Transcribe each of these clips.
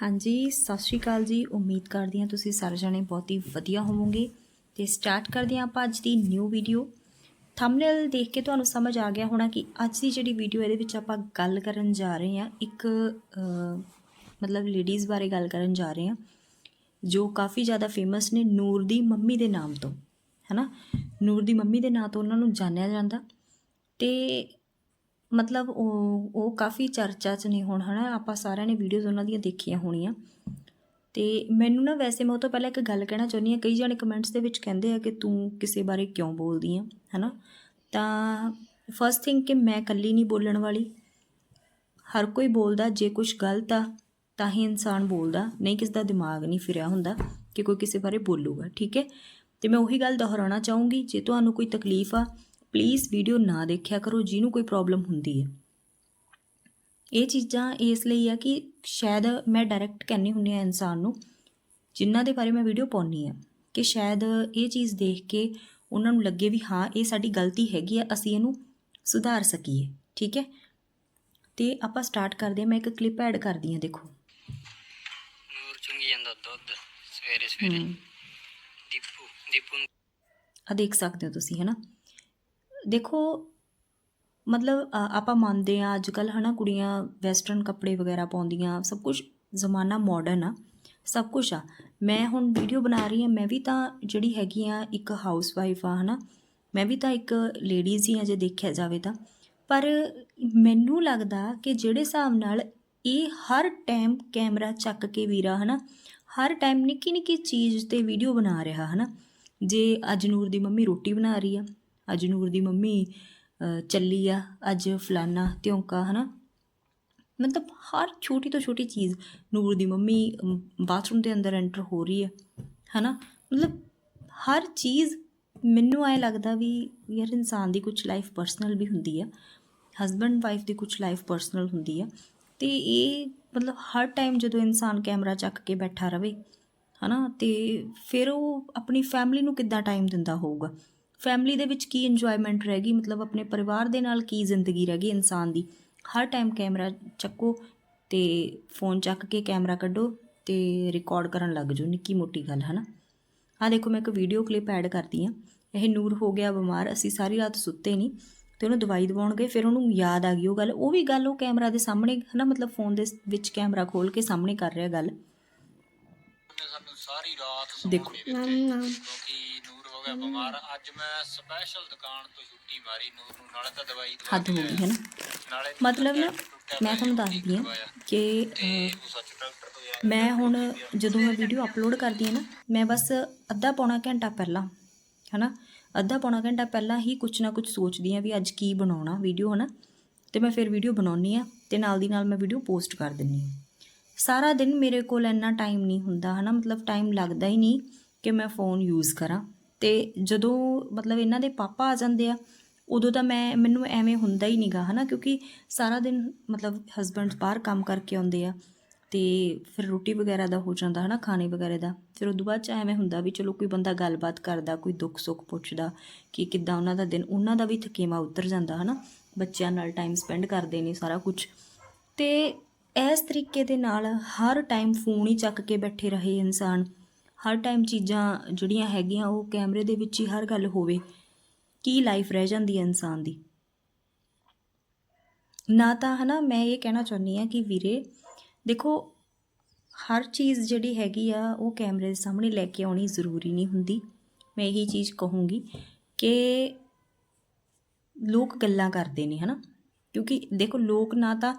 ਹਾਂਜੀ, ਸਤਿ ਸ਼੍ਰੀ ਅਕਾਲ ਜੀ। ਉਮੀਦ ਕਰਦੀ ਹਾਂ ਤੁਸੀਂ ਸਾਰੇ ਜਣੇ ਬਹੁਤ ਹੀ ਵਧੀਆ ਹੋਵੋਗੇ। ਤੇ ਸਟਾਰਟ ਕਰਦੇ ਹਾਂ ਆਪਾਂ ਅੱਜ ਦੀ ਨਿਊ ਵੀਡੀਓ ਥੰਬਨੇਲ ਦੇਖ ਕੇ ਤੁਹਾਨੂੰ ਸਮਝ ਆ ਗਿਆ ਹੋਣਾ ਕਿ ਅੱਜ ਦੀ ਜਿਹੜੀ ਵੀਡੀਓ ਇਹਦੇ ਵਿੱਚ ਆਪਾਂ ਗੱਲ ਕਰਨ ਜਾ ਰਹੇ ਹਾਂ, ਇੱਕ ਮਤਲਬ ਲੇਡੀਜ਼ ਬਾਰੇ ਗੱਲ ਕਰਨ ਜਾ ਰਹੇ ਹਾਂ, ਜੋ ਕਾਫੀ ਜ਼ਿਆਦਾ ਫੇਮਸ ਨੇ ਨੂਰ ਦੀ ਮੰਮੀ ਦੇ ਨਾਮ ਤੋਂ, ਹੈਨਾ? ਨੂਰ ਦੀ ਮੰਮੀ ਦੇ ਨਾਂ ਤੋਂ ਉਹਨਾਂ ਨੂੰ ਜਾਣਿਆ ਜਾਂਦਾ। ਤੇ ਮਤਲਬ ਉਹ ਉਹ ਕਾਫੀ ਚਰਚਾ 'ਚ ਨੇ ਹੁਣ, ਹਨਾ? ਆਪਾਂ ਸਾਰਿਆਂ ਨੇ ਵੀਡੀਓਜ਼ ਉਹਨਾਂ ਦੀਆਂ ਦੇਖੀਆਂ ਹੋਣੀਆਂ। ਤੇ ਮੈਨੂੰ ਨਾ ਵੈਸੇ ਮੈਂ ਉਹ ਤੋਂ ਪਹਿਲਾਂ ਇੱਕ ਗੱਲ ਕਹਿਣਾ ਚਾਹੁੰਦੀ ਹਾਂ, ਕਈ ਜਣੇ ਕਮੈਂਟਸ ਦੇ ਵਿੱਚ ਕਹਿੰਦੇ ਆ ਕਿ ਤੂੰ ਕਿਸੇ ਬਾਰੇ ਕਿਉਂ ਬੋਲਦੀ ਆ, ਹਨਾ? ਤਾਂ ਫਰਸਟ ਥਿੰਗ ਕਿ ਮੈਂ ਇਕੱਲੀ ਨਹੀਂ ਬੋਲਣ ਵਾਲੀ। ਹਰ ਕੋਈ ਬੋਲਦਾ, ਜੇ ਕੁਝ ਗਲਤ ਆ, ਤਾਂ ਹੀ ਇਨਸਾਨ ਬੋਲਦਾ। ਨਹੀਂ ਕਿਸ ਦਾ ਦਿਮਾਗ ਨਹੀਂ ਫਿਰਿਆ ਹੁੰਦਾ ਕਿ ਕੋਈ ਕਿਸੇ ਬਾਰੇ ਬੋਲੂਗਾ, ਠੀਕ ਹੈ? ਤੇ ਮੈਂ ਉਹੀ ਗੱਲ ਦੁਹਰਾਉਣਾ ਚਾਹੂੰਗੀ, ਜੇ ਤੁਹਾਨੂੰ ਕੋਈ ਤਕਲੀਫ ਆ ਪਲੀਜ਼ ਵੀਡੀਓ ਨਾ ਦੇਖਿਆ ਕਰੋ ਜਿਹਨੂੰ ਕੋਈ ਪ੍ਰੋਬਲਮ ਹੁੰਦੀ ਹੈ। ਇਹ ਚੀਜ਼ਾਂ ਇਸ ਲਈ ਆ ਕਿ ਸ਼ਾਇਦ ਮੈਂ ਡਾਇਰੈਕਟ ਕਹਿੰਨੀ ਹੁੰਨੀ ਆ ਇਨਸਾਨ ਨੂੰ ਜਿਨ੍ਹਾਂ ਦੇ ਬਾਰੇ ਮੈਂ ਵੀਡੀਓ ਪਾਉਣੀ ਆ ਕਿ ਸ਼ਾਇਦ ਇਹ ਚੀਜ਼ ਦੇਖ ਕੇ ਉਹਨਾਂ ਨੂੰ ਲੱਗੇ ਵੀ ਹਾਂ ਇਹ ਸਾਡੀ ਗਲਤੀ ਹੈਗੀ ਆ ਅਸੀਂ ਇਹਨੂੰ ਸੁਧਾਰ ਸਕੀਏ ਠੀਕ ਹੈ? ਤੇ ਆਪਾਂ ਸਟਾਰਟ ਕਰਦੇ ਹਾਂ ਮੈਂ ਇੱਕ ਕਲਿੱਪ ਐਡ ਕਰਦੀ ਹਾਂ ਦੇਖੋ। ਨੂਰ ਚੁੰਗੀ ਜਾਂਦਾ ਦੁੱਧ ਸਵੇਰੇ ਸਵੇਰੇ ਦੀਪੂ ਦੀਪੂ ਆ ਦੇਖ ਸਕਦੇ ਹੋ ਤੁਸੀਂ ਹੈਨਾ? ਦੇਖੋ, ਮਤਲਬ ਆਪਾਂ ਮੰਨਦੇ ਆ ਅੱਜ ਕੱਲ ਹਨਾ, ਕੁੜੀਆਂ ਵੈਸਟਰਨ ਕੱਪੜੇ ਵਗੈਰਾ ਪਾਉਂਦੀਆਂ, ਸਭ ਕੁਝ ਜ਼ਮਾਨਾ ਮਾਡਰਨ ਆ, ਸਭ ਕੁਝ ਆ। ਮੈਂ ਹੁਣ ਵੀਡੀਓ ਬਣਾ ਰਹੀ ਹਾਂ, ਮੈਂ ਵੀ ਤਾਂ ਜਿਹੜੀ ਹੈਗੀ ਆ ਇੱਕ ਹਾਊਸ ਵਾਈਫ ਆ, ਹਨਾ, ਮੈਂ ਵੀ ਤਾਂ ਇੱਕ ਲੇਡੀਜ਼ ਹੀ ਆ, ਜੇ ਦੇਖਿਆ ਜਾਵੇ ਤਾਂ। ਪਰ ਮੈਨੂੰ ਲੱਗਦਾ ਕਿ ਜਿਹੜੇ ਹਿਸਾਬ ਨਾਲ ਇਹ ਹਰ ਟਾਈਮ ਕੈਮਰਾ ਚੱਕ ਕੇ ਵੀਰਾ, ਹਨਾ, ਹਰ ਟਾਈਮ ਨਿੱਕੀ ਨਿੱਕੀ ਚੀਜ਼ ਤੇ ਵੀਡੀਓ ਬਣਾ ਰਿਹਾ, ਹਨਾ, ਜੇ ਅੱਜ ਨੂਰ ਦੀ ਮੰਮੀ ਰੋਟੀ ਬਣਾ ਰਹੀ ਆ ਅੱਜ ਨੂਰ ਦੀ ਮੰਮੀ ਚੱਲੀ ਆ, ਅੱਜ ਫਲਾਨਾ ਤਿਉਂਕਾ ਹਨਾ? ਮਤਲਬ ਹਰ ਛੋਟੀ ਤੋਂ ਛੋਟੀ ਚੀਜ਼ ਨੂਰ ਦੀ ਮੰਮੀ ਬਾਥਰੂਮ ਦੇ ਅੰਦਰ ਐਂਟਰ ਹੋ ਰਹੀ ਹੈ ਹਨਾ? ਮਤਲਬ ਹਰ ਚੀਜ਼ ਮੈਨੂੰ ਐ ਲੱਗਦਾ ਵੀ ਯਾਰ ਇਨਸਾਨ ਦੀ ਕੁਝ ਲਾਈਫ ਪਰਸਨਲ ਵੀ ਹੁੰਦੀ ਆ ਹਸਬੰਡ ਵਾਈਫ ਦੀ ਕੁਝ ਲਾਈਫ ਪਰਸਨਲ ਹੁੰਦੀ ਆ, ਤੇ ਇਹ ਮਤਲਬ ਹਰ ਟਾਈਮ ਜਦੋਂ ਇਨਸਾਨ ਕੈਮਰਾ ਚੱਕ ਕੇ ਬੈਠਾ ਰਵੇ, ਹਨਾ? ਤੇ ਫਿਰ ਉਹ ਆਪਣੀ ਫੈਮਿਲੀ ਨੂੰ ਕਿੱਦਾਂ ਟਾਈਮ ਦਿੰਦਾ ਹੋਊਗਾ? ਫੈਮਿਲੀ ਦੇ ਵਿੱਚ ਕੀ ਇੰਜੋਇਮੈਂਟ ਰਹਿ ਗਈ? ਮਤਲਬ ਆਪਣੇ ਪਰਿਵਾਰ ਦੇ ਨਾਲ ਕੀ ਜ਼ਿੰਦਗੀ ਰਹਿ ਗਈ ਇਨਸਾਨ ਦੀ? ਹਰ ਟਾਈਮ ਕੈਮਰਾ ਚੱਕੋ ਤੇ ਫੋਨ ਚੱਕ ਕੇ ਕੈਮਰਾ ਕੱਢੋ ਤੇ ਰਿਕਾਰਡ ਕਰਨ ਲੱਗ ਜਾਓ। ਨਿੱਕੀ ਮੋਟੀ ਗੱਲ ਹਨਾ? ਆ ਦੇਖੋ ਮੈਂ ਇੱਕ ਵੀਡੀਓ ਕਲਿੱਪ ਐਡ ਕਰਦੀ ਆ ਇਹ ਨੂਰ ਹੋ ਗਿਆ ਬਿਮਾਰ ਅਸੀਂ ਸਾਰੀ ਰਾਤ ਸੁੱਤੇ ਨਹੀਂ ਤੇ ਉਹਨੂੰ ਦਵਾਈ ਦਵਾਉਣ ਗਏ ਫਿਰ ਉਹਨੂੰ ਯਾਦ ਆ ਗਈ ਉਹ ਗੱਲ। ਉਹ ਵੀ ਗੱਲ ਉਹ ਕੈਮਰਾ ਦੇ ਸਾਹਮਣੇ ਹਨਾ? ਮਤਲਬ ਫੋਨ ਦੇ ਵਿੱਚ ਕੈਮਰਾ ਖੋਲ ਕੇ ਸਾਹਮਣੇ ਕਰ ਰਿਹਾ ਗੱਲ। ਨੇ ਸਾਨੂੰ ਸਾਰੀ ਰਾਤ ਦੇਖੋ। ਕਿਉਂਕਿ ਹੋ ਗਿਆ ਬਿਮਾਰ। ਅੱਜ ਮੈਂ ਸਪੈਸ਼ਲ ਦੁਕਾਨ ਤੋਂ ਛੁੱਟੀ ਮਾਰੀ ਨੂਰ ਨੂੰ ਨਾਲੇ ਤਾਂ ਦਵਾਈ ਦਵਾ ਹੱਦ ਹੋ ਗਈ ਹੈ ਨਾ? ਮਤਲਬ ਨਾ ਮੈਂ ਤੁਹਾਨੂੰ ਦੱਸਦੀ ਹਾਂ। ਕਿ ਮੈਂ ਹੁਣ ਜਦੋਂ ਮੈਂ ਵੀਡੀਓ ਅਪਲੋਡ ਕਰਦੀ ਹਾਂ ਨਾ ਮੈਂ ਬਸ ਅੱਧਾ ਪੌਣਾ ਘੰਟਾ ਪਹਿਲਾਂ ਹਨਾ? ਅੱਧਾ ਪੌਣਾ ਘੰਟਾ ਪਹਿਲਾਂ ਹੀ ਕੁਝ ਨਾ ਕੁਝ ਸੋਚਦੀ ਹਾਂ ਵੀ ਅੱਜ ਕੀ ਬਣਾਉਣਾ ਵੀਡੀਓ ਹਨਾ? ਤੇ ਮੈਂ ਫਿਰ ਵੀਡੀਓ ਬਣਾਉਣੀ ਆ ਤੇ ਨਾਲ ਦੀ ਨਾਲ ਮੈਂ ਵੀਡੀਓ ਪੋਸਟ ਕਰ ਦਿੰਨੀ ਹਾਂ। ਸਾਰਾ ਦਿਨ ਮੇਰੇ ਕੋਲ ਇੰਨਾ ਟਾਈਮ ਨਹੀਂ ਹੁੰਦਾ ਹਨਾ? ਮਤਲਬ ਟਾਈਮ ਲੱਗਦਾ ਹੀ ਨਹੀਂ ਕਿ ਮੈਂ ਫੋਨ ਯੂਜ਼ ਕਰਾਂ। ਤੇ ਜਦੋਂ ਮਤਲਬ ਇਹਨਾਂ ਦੇ ਪਾਪਾ ਆ ਜਾਂਦੇ ਆ, ਉਦੋਂ ਤਾਂ ਮੈਂ, ਮੈਨੂੰ ਐਵੇਂ ਹੁੰਦਾ ਹੀ ਨਹੀਂਗਾ ਹਨਾ? ਕਿਉਂਕਿ ਸਾਰਾ ਦਿਨ ਮਤਲਬ ਹਸਬੰਡ ਬਾਹਰ ਕੰਮ ਕਰਕੇ ਆਉਂਦੇ ਆ ਤੇ ਫਿਰ ਰੋਟੀ ਵਗੈਰਾ ਦਾ ਹੋ ਜਾਂਦਾ, ਹਨਾ? ਖਾਣੇ ਵਗੈਰਾ ਦਾ। ਫਿਰ ਉਦੋਂ ਬਾਅਦ ਚ ਐਵੇਂ ਹੁੰਦਾ ਵੀ ਚਲੋ ਕੋਈ ਬੰਦਾ ਗੱਲਬਾਤ ਕਰਦਾ, ਕੋਈ ਦੁੱਖ ਸੁੱਖ ਪੁੱਛਦਾ ਕਿ ਕਿੱਦਾਂ ਉਹਨਾਂ ਦਾ ਦਿਨ, ਉਹਨਾਂ ਦਾ ਵੀ ਥਕੇਵਾ ਉਤਰ ਜਾਂਦਾ, ਹਨਾ? ਬੱਚਿਆਂ ਨਾਲ ਟਾਈਮ ਸਪੈਂਡ ਕਰਦੇ ਨੇ ਸਾਰਾ ਕੁਝ ਤੇ ਇਸ ਤਰੀਕੇ ਦੇ ਨਾਲ ਹਰ ਟਾਈਮ ਫੋਨ ਹੀ ਚੱਕ ਕੇ ਬੈਠੇ ਰਹੇ ਇਨਸਾਨ। ਹਰ ਟਾਈਮ ਚੀਜ਼ਾਂ ਜਿਹੜੀਆਂ ਹੈਗੀਆਂ, ਉਹ ਕੈਮਰੇ ਦੇ ਵਿੱਚ ਹੀ ਹਰ ਗੱਲ ਹੋਵੇ, ਕੀ ਲਾਈਫ ਰਹਿ ਜਾਂਦੀ ਹੈ ਇਨਸਾਨ ਦੀ? ਨਾ ਤਾਂ ਹਨਾ, ਮੈਂ ਇਹ ਕਹਿਣਾ ਚਾਹੁੰਦੀ ਆ ਕਿ ਵੀਰੇ, ਦੇਖੋ, ਹਰ ਚੀਜ਼ ਜਿਹੜੀ ਹੈਗੀ ਆ, ਉਹ ਕੈਮਰੇ ਦੇ ਸਾਹਮਣੇ ਲੈ ਕੇ ਆਉਣੀ ਜ਼ਰੂਰੀ ਨਹੀਂ ਹੁੰਦੀ। ਮੈਂ ਇਹੀ ਚੀਜ਼ ਕਹੂੰਗੀ ਕਿ ਲੋਕ ਗੱਲਾਂ ਕਰਦੇ ਨੇ ਹਨਾ। ਕਿਉਂਕਿ ਦੇਖੋ, ਲੋਕ ਨਾ ਤਾਂ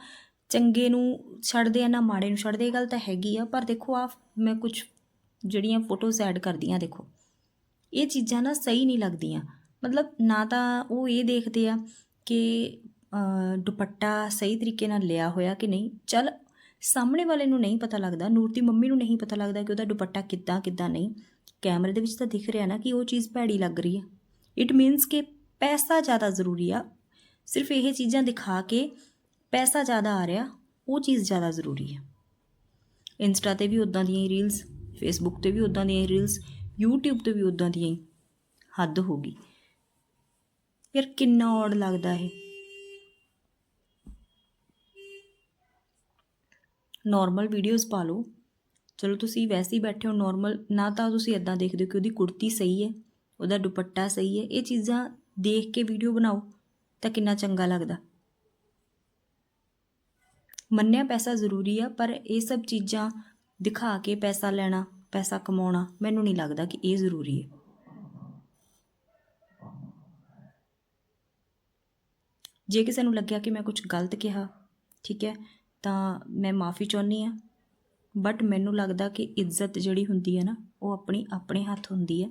ਚੰਗੇ ਨੂੰ ਛੱਡਦੇ ਆ, ਨਾ ਮਾੜੇ ਨੂੰ ਛੱਡਦੇ, ਇਹ ਗੱਲ ਤਾਂ ਹੈਗੀ ਆ, ਪਰ ਦੇਖੋ ਆ ਮੈਂ ਕੁਝ ਜਿਹੜੀਆਂ ਫੋਟੋਜ਼ ਐਡ ਕਰਦੀਆਂ, ਦੇਖੋ। ਇਹ ਚੀਜ਼ਾਂ ਨਾ ਸਹੀ ਨਹੀਂ ਲੱਗਦੀਆਂ। ਮਤਲਬ ਨਾ ਤਾਂ ਉਹ ਇਹ ਦੇਖਦੇ ਆ ਕਿ ਦੁਪੱਟਾ ਸਹੀ ਤਰੀਕੇ ਨਾਲ ਲਿਆ ਹੋਇਆ ਕਿ ਨਹੀਂ। ਚੱਲ, ਸਾਹਮਣੇ ਵਾਲੇ ਨੂੰ ਨਹੀਂ ਪਤਾ ਲੱਗਦਾ, ਨੂਰ ਦੀ ਮੰਮੀ ਨੂੰ ਨਹੀਂ ਪਤਾ ਲੱਗਦਾ ਕਿ ਉਹਦਾ ਦੁਪੱਟਾ ਕਿੱਦਾਂ ਕਿੱਦਾਂ ਨਹੀਂ। ਕੈਮਰੇ ਦੇ ਵਿੱਚ ਤਾਂ ਦਿਖ ਰਿਹਾ ਨਾ ਕਿ ਉਹ ਚੀਜ਼ ਭੈੜੀ ਲੱਗ ਰਹੀ ਹੈ ਇਟ ਮੀਨਸ ਕਿ ਪੈਸਾ ਜ਼ਿਆਦਾ ਜ਼ਰੂਰੀ ਆ। ਸਿਰਫ ਇਹ ਚੀਜ਼ਾਂ ਦਿਖਾ ਕੇ ਪੈਸਾ ਜ਼ਿਆਦਾ ਆ ਰਿਹਾ, ਉਹ ਚੀਜ਼ ਜ਼ਿਆਦਾ ਜ਼ਰੂਰੀ ਹੈ ਇੰਸਟਾ ਤੇ ਵੀ ਉਦਾਂ ਦੀਆਂ ਹੀ ਰੀਲਸ ਫੇਸਬੁੱਕ ਤੇ ਵੀ ਉਦਾਂ ਦੀਆਂ ਰੀਲਸ YouTube ਤੇ ਵੀ ਉਦਾਂ ਦੀਆਂ ਹੀ ਹੱਦ ਹੋ ਗਈ। ਯਾਰ ਕਿੰਨਾ ਔੜ ਲੱਗਦਾ ਇਹ। ਨਾਰਮਲ ਵੀਡੀਓਜ਼ ਪਾ ਲਓ। ਚਲੋ ਤੁਸੀਂ ਵੈਸੇ ਹੀ ਬੈਠੇ ਹੋ ਨਾਰਮਲ ਨਾ ਤਾਂ ਤੁਸੀਂ ਇਦਾਂ ਦੇਖਦੇ ਹੋ ਕਿ ਉਹਦੀ ਕੁੜਤੀ ਸਹੀ ਹੈ, ਉਹਦਾ ਦੁਪੱਟਾ ਸਹੀ ਹੈ, ਇਹ ਚੀਜ਼ਾਂ ਦੇਖ ਕੇ ਵੀਡੀਓ ਬਣਾਓ ਤਾਂ ਕਿੰਨਾ ਚੰਗਾ ਲੱਗਦਾ। ਮੰਨਿਆ ਪੈਸਾ ਜ਼ਰੂਰੀ ਆ, ਪਰ ਇਹ ਸਭ ਚੀਜ਼ਾਂ ਦਿਖਾ ਕੇ ਪੈਸਾ ਲੈਣਾ, ਪੈਸਾ ਕਮਾਉਣਾ ਮੈਨੂੰ ਨਹੀਂ ਲੱਗਦਾ ਕਿ ਇਹ ਜ਼ਰੂਰੀ ਹੈ। ਜੇ ਕਿਸੇ ਨੂੰ ਲੱਗਿਆ ਕਿ ਮੈਂ ਕੁਝ ਗਲਤ ਕਿਹਾ, ਠੀਕ ਹੈ, ਤਾਂ ਮੈਂ ਮਾਫੀ ਚਾਹੁੰਦੀ ਆ ਬਟ ਮੈਨੂੰ ਲੱਗਦਾ ਕਿ ਇੱਜ਼ਤ ਜਿਹੜੀ ਹੁੰਦੀ ਹੈ ਨਾ, ਉਹ ਆਪਣੀ, ਆਪਣੇ ਹੱਥ ਹੁੰਦੀ ਹੈ,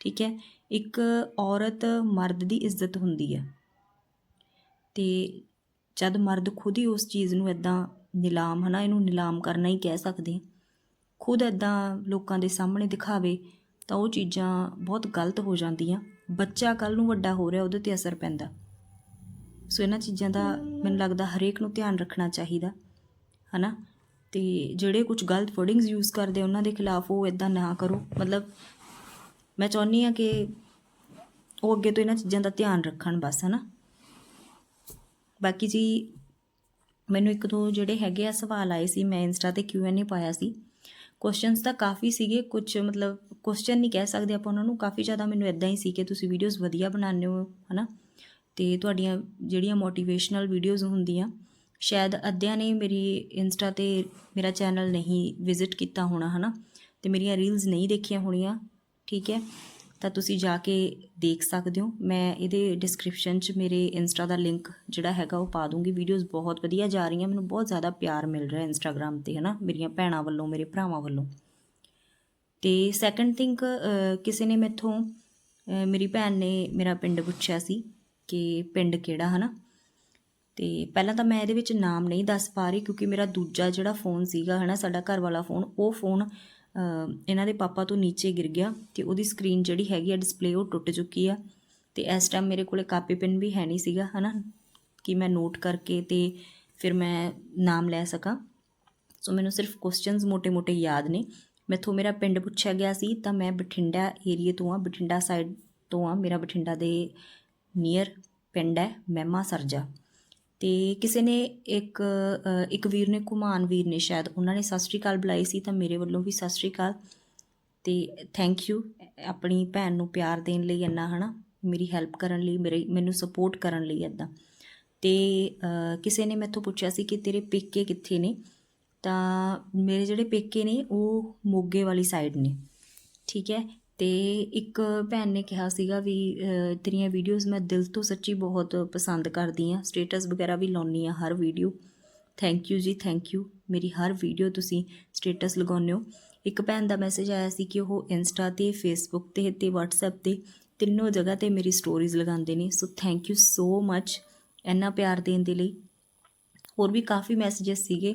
ਠੀਕ ਹੈ। ਇੱਕ ਔਰਤ ਮਰਦ ਦੀ ਇੱਜ਼ਤ ਹੁੰਦੀ ਹੈ। ਤੇ ਜਦ ਮਰਦ ਖੁਦ ਹੀ ਉਸ ਚੀਜ਼ ਨੂੰ ਇਦਾਂ ਨਿਲਾਮ, ਹਨਾ, ਇਹਨੂੰ ਨਿਲਾਮ ਕਰਨਾ ਹੀ ਕਹਿ ਸਕਦੇ ਖੁਦ ਇਦਾਂ ਲੋਕਾਂ ਦੇ ਸਾਹਮਣੇ ਦਿਖਾਵੇ ਤਾਂ ਉਹ ਚੀਜ਼ਾਂ ਬਹੁਤ ਗਲਤ ਹੋ ਜਾਂਦੀਆਂ। ਬੱਚਾ ਕੱਲ ਨੂੰ ਵੱਡਾ ਹੋ ਰਿਹਾ, ਉਹਦੇ ਤੇ ਅਸਰ ਪੈਂਦਾ। ਸੋ ਇਹਨਾਂ ਚੀਜ਼ਾਂ ਦਾ ਮੈਨੂੰ ਲੱਗਦਾ ਹਰੇਕ ਨੂੰ ਧਿਆਨ ਰੱਖਣਾ ਚਾਹੀਦਾ, ਹਨਾ? ਤੇ ਜਿਹੜੇ ਕੁਝ ਗਲਤ ਵਰਡਿੰਗਸ ਯੂਜ਼ ਕਰਦੇ ਉਹਨਾਂ ਦੇ ਖਿਲਾਫ ਉਹ ਇਦਾਂ ਨਾ ਕਰੋ। ਮਤਲਬ ਮੈਂ ਚਾਹੁੰਦੀ ਆ ਕਿ ਉਹ ਅੱਗੇ ਤੋਂ ਇਹਨਾਂ ਚੀਜ਼ਾਂ ਦਾ ਧਿਆਨ ਰੱਖਣ ਬਸ, ਹਨਾ? ਬਾਕੀ ਜੀ, ਮੈਨੂੰ ਇੱਕ ਦੋ ਜਿਹੜੇ ਹੈਗੇ ਆ ਸਵਾਲ ਆਏ ਸੀ, ਮੈਂ ਇੰਸਟਾ ਤੇ ਕਿਊ ਐਨ ਏ ਪਾਇਆ ਸੀ। ਕੁਐਸਚਨਸ ਤਾਂ ਕਾਫੀ ਸੀਗੇ ਕੁਝ ਮਤਲਬ ਕੁਐਸਚਨ ਨਹੀਂ ਕਹਿ ਸਕਦੇ ਆਪਾਂ ਉਹਨਾਂ ਨੂੰ, ਕਾਫੀ ਜ਼ਿਆਦਾ ਮੈਨੂੰ ਇਦਾਂ ਹੀ ਸੀ ਕਿ ਤੁਸੀਂ ਵੀਡੀਓਜ਼ ਵਧੀਆ ਬਣਾਉਂਦੇ ਹੋ, ਹਨਾ? ਤੇ ਤੁਹਾਡੀਆਂ ਜਿਹੜੀਆਂ ਮੋਟੀਵੇਸ਼ਨਲ ਵੀਡੀਓਜ਼ ਹੁੰਦੀਆਂ, ਸ਼ਾਇਦ ਅੱਧਿਆਂ ਨੇ ਮੇਰੀ ਇੰਸਟਾ ਤੇ ਮੇਰਾ ਚੈਨਲ ਨਹੀਂ ਵਿਜ਼ਿਟ ਕੀਤਾ ਹੋਣਾ, ਹਨਾ? ਤੇ ਮੇਰੀਆਂ ਰੀਲਸ ਨਹੀਂ ਦੇਖੀਆਂ ਹੋਣੀਆਂ, ਠੀਕ ਹੈ? ਤਾਂ ਤੁਸੀਂ ਜਾ ਕੇ ਦੇਖ ਸਕਦੇ ਹੋ। ਮੈਂ ਇਹਦੇ ਡਿਸਕ੍ਰਿਪਸ਼ਨ 'ਚ ਮੇਰੇ ਇੰਸਟਾ ਦਾ ਲਿੰਕ ਜਿਹੜਾ ਹੈਗਾ ਉਹ ਪਾ ਦੂੰਗੀ। ਵੀਡੀਓਜ਼ ਬਹੁਤ ਵਧੀਆ ਜਾ ਰਹੀਆਂ। ਮੈਨੂੰ ਬਹੁਤ ਜ਼ਿਆਦਾ ਪਿਆਰ ਮਿਲ ਰਿਹਾ ਇੰਸਟਾਗ੍ਰam ਤੇ, ਹਨਾ? ਮੇਰੀਆਂ ਭੈਣਾਂ ਵੱਲੋਂ, ਮੇਰੇ ਭਰਾਵਾਂ ਵੱਲੋਂ। ਤੇ ਸੈਕੰਡ ਥਿੰਕ ਕਿਸੇ ਨੇ ਮੈਥੋਂ ਮੇਰੀ ਭੈਣ ਨੇ ਮੇਰਾ ਪਿੰਡ ਪੁੱਛਿਆ ਸੀ ਕਿ ਪਿੰਡ ਕਿਹੜਾ, ਹਨਾ? ਤੇ ਪਹਿਲਾਂ ਤਾਂ ਮੈਂ ਇਹਦੇ ਵਿੱਚ ਨਾਮ ਨਹੀਂ ਦੱਸ ਪਾ ਰਹੀ ਕਿਉਂਕਿ ਮੇਰਾ ਦੂਜਾ ਜਿਹੜਾ ਫੋਨ ਸੀਗਾ, ਹਨਾ? ਸਾਡਾ ਘਰ ਵਾਲਾ ਫੋਨ ਉਹ ਫੋਨ ਇਹਨਾਂ ਦੇ ਪਾਪਾ ਤੋਂ ਨੀਚੇ ਗਿਰ ਗਿਆ ਤੇ ਉਹਦੀ ਸਕਰੀਨ ਜਿਹੜੀ ਹੈਗੀ ਆ ਡਿਸਪਲੇ ਉਹ ਟੁੱਟ ਚੁੱਕੀ ਆ ਤੇ ਇਸ ਟਾਈਮ ਮੇਰੇ ਕੋਲੇ ਕਾਪੀ ਪੈਨ ਵੀ ਹੈ ਨਹੀਂ ਸੀਗਾ, ਹਨਾ? ਕਿ ਮੈਂ ਨੋਟ ਕਰਕੇ ਤੇ ਫਿਰ ਮੈਂ ਨਾਮ ਲੈ ਸਕਾਂ। ਸੋ ਮੈਨੂੰ ਸਿਰਫ ਕੁਐਸਚਨਸ ਮੋਟੇ ਮੋਟੇ ਯਾਦ ਨੇ। ਮੈਥੋਂ ਮੇਰਾ ਪਿੰਡ ਪੁੱਛਿਆ ਗਿਆ ਸੀ, ਤਾਂ ਮੈਂ ਬਠਿੰਡਾ ਏਰੀਏ ਤੋਂ ਆ, ਬਠਿੰਡਾ ਸਾਈਡ ਤੋਂ ਆ। ਮੇਰਾ ਬਠਿੰਡਾ ਦੇ ਨੀਅਰ ਪਿੰਡ ਹੈ, ਮਹਿਮਾ ਸਰਜਾ। ਤੇ ਕਿਸੇ ਨੇ ਇੱਕ ਇੱਕ ਵੀਰ ਨੇ ਕੁਮਾਨ ਵੀਰ ਨੇ ਸ਼ਾਇਦ, ਉਹਨਾਂ ਨੇ ਸਤਿ ਸ਼੍ਰੀ ਅਕਾਲ ਬੁਲਾਈ ਸੀ ਤਾਂ ਮੇਰੇ ਵੱਲੋਂ ਵੀ ਸਤਿ ਸ਼੍ਰੀ ਅਕਾਲ। ਤੇ ਥੈਂਕ ਯੂ ਆਪਣੀ ਭੈਣ ਨੂੰ ਪਿਆਰ ਦੇਣ ਲਈ ਇੰਨਾ, ਹਨਾ? ਮੇਰੀ ਹੈਲਪ ਕਰਨ ਲਈ, ਮੇਰੇ, ਮੈਨੂੰ ਸਪੋਰਟ ਕਰਨ ਲਈ ਇਦਾਂ ਤੇ ਕਿਸੇ ਨੇ ਮੈਥੋਂ ਪੁੱਛਿਆ ਸੀ ਕਿ ਤੇਰੇ ਪੇਕੇ ਕਿੱਥੇ ਨੇ? ਤਾਂ ਮੇਰੇ ਜਿਹੜੇ ਪੇਕੇ ਨੇ, ਉਹ ਮੋਗੇ ਵਾਲੀ ਸਾਈਡ ਨੇ। ਠੀਕ ਹੈ? ਤੇ ਇੱਕ ਭੈਣ ਨੇ ਕਿਹਾ ਸੀਗਾ ਵੀ ਤੇਰੀਆਂ ਵੀਡੀਓਜ਼ ਮੈਂ ਦਿਲ ਤੋਂ ਸੱਚੀ ਬਹੁਤ ਪਸੰਦ ਕਰਦੀ ਆ ਸਟੇਟਸ ਵਗੈਰਾ ਵੀ ਲਾਉਣੀ ਆ ਹਰ video thank you ji thank you ਮੇਰੀ ਹਰ ਵੀਡੀਓ ਤੁਸੀਂ ਸਟੇਟਸ ਲਗਾਉਂਦੇ ਹੋ। ਇੱਕ ਭੈਣ ਦਾ ਮੈਸੇਜ ਆਇਆ ਸੀ ਕਿ ਉਹ ਇੰਸਟਾ ਤੇ ਫੇਸਬੁੱਕ ਤੇ ਤੇ WhatsApp ਤੇ ਤਿੰਨੋਂ ਜਗ੍ਹਾ ਤੇ ਮੇਰੀ ਸਟੋਰੀਜ਼ ਲਗਾਉਂਦੇ ਨੇ। ਸੋ ਥੈਂਕ ਯੂ ਸੋ ਮੱਚ ਇੰਨਾ ਪਿਆਰ ਦੇਣ ਦੇ ਲਈ। ਹੋਰ ਵੀ ਕਾਫੀ ਮੈਸੇजेस ਸੀਗੇ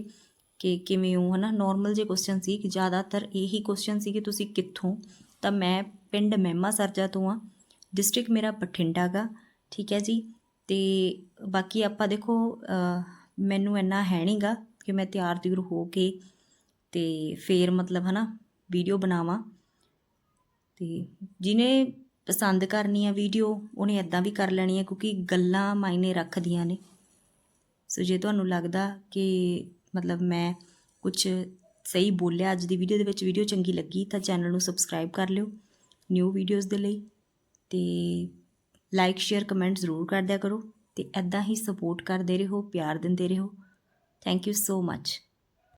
ਕਿ ਕਿਵੇਂ ਹੋ, ਹਨਾ? ਨਾਰਮਲ ਜੇ ਕੁਐਸਚਨ ਸੀ ਕਿ ਜ਼ਿਆਦਾਤਰ ਇਹੀ ਕੁਐਸਚਨ ਸੀ ਕਿ ਤੁਸੀਂ ਕਿੱਥੋਂ ਤਾਂ ਮੈਂ ਪਿੰਡ ਮਹਿਮਾ ਸਰਜਾ ਤੋਂ ਆ ਡਿਸਟ੍ਰਿਕਟ ਮੇਰਾ ਬਠਿੰਡਾ ਗਾ, ਠੀਕ ਹੈ ਜੀ? ਤੇ ਬਾਕੀ ਆਪਾਂ ਦੇਖੋ ਮੈਨੂੰ ਇੰਨਾ ਹੈ ਨਹੀਂਗਾ ਕਿ ਮੈਂ ਤਿਆਰ ਤਿਉਰ ਹੋ ਕੇ ਤੇ ਫੇਰ ਮਤਲਬ ਹਨਾ ਵੀਡੀਓ ਬਣਾਵਾਂ। ਤੇ ਜਿਹਨੇ ਪਸੰਦ ਕਰਨੀ ਆ ਵੀਡੀਓ ਉਹਨੇ ਇਦਾਂ ਵੀ ਕਰ ਲੈਣੀ ਆ ਕਿਉਂਕਿ ਗੱਲਾਂ ਮਾਇਨੇ ਰੱਖਦੀਆਂ ਨੇ। ਸੋ ਜੇ ਤੁਹਾਨੂੰ ਲੱਗਦਾ ਕਿ ਮਤਲਬ ਮੈਂ ਕੁਝ ਸਹੀ ਬੋਲਿਆ, ਅੱਜ ਦੀ ਵੀਡੀਓ ਦੇ ਵਿੱਚ ਵੀਡੀਓ ਚੰਗੀ ਲੱਗੀ ਤਾਂ ਚੈਨਲ ਨੂੰ ਸਬਸਕ੍ਰਾਈਬ ਕਰ ਲਿਓ ਨਿਊ ਵੀਡੀਓਜ਼ ਦੇ ਲਈ ਤੇ ਲਾਈਕ ਸ਼ੇਅਰ ਕਮੈਂਟ ਜ਼ਰੂਰ ਕਰ ਦਿਆ ਕਰੋ ਤੇ ਐਦਾਂ ਹੀ ਸਪੋਰਟ ਕਰਦੇ ਰਹੋ, ਪਿਆਰ ਦਿੰਦੇ ਰਹੋ। Thank you so much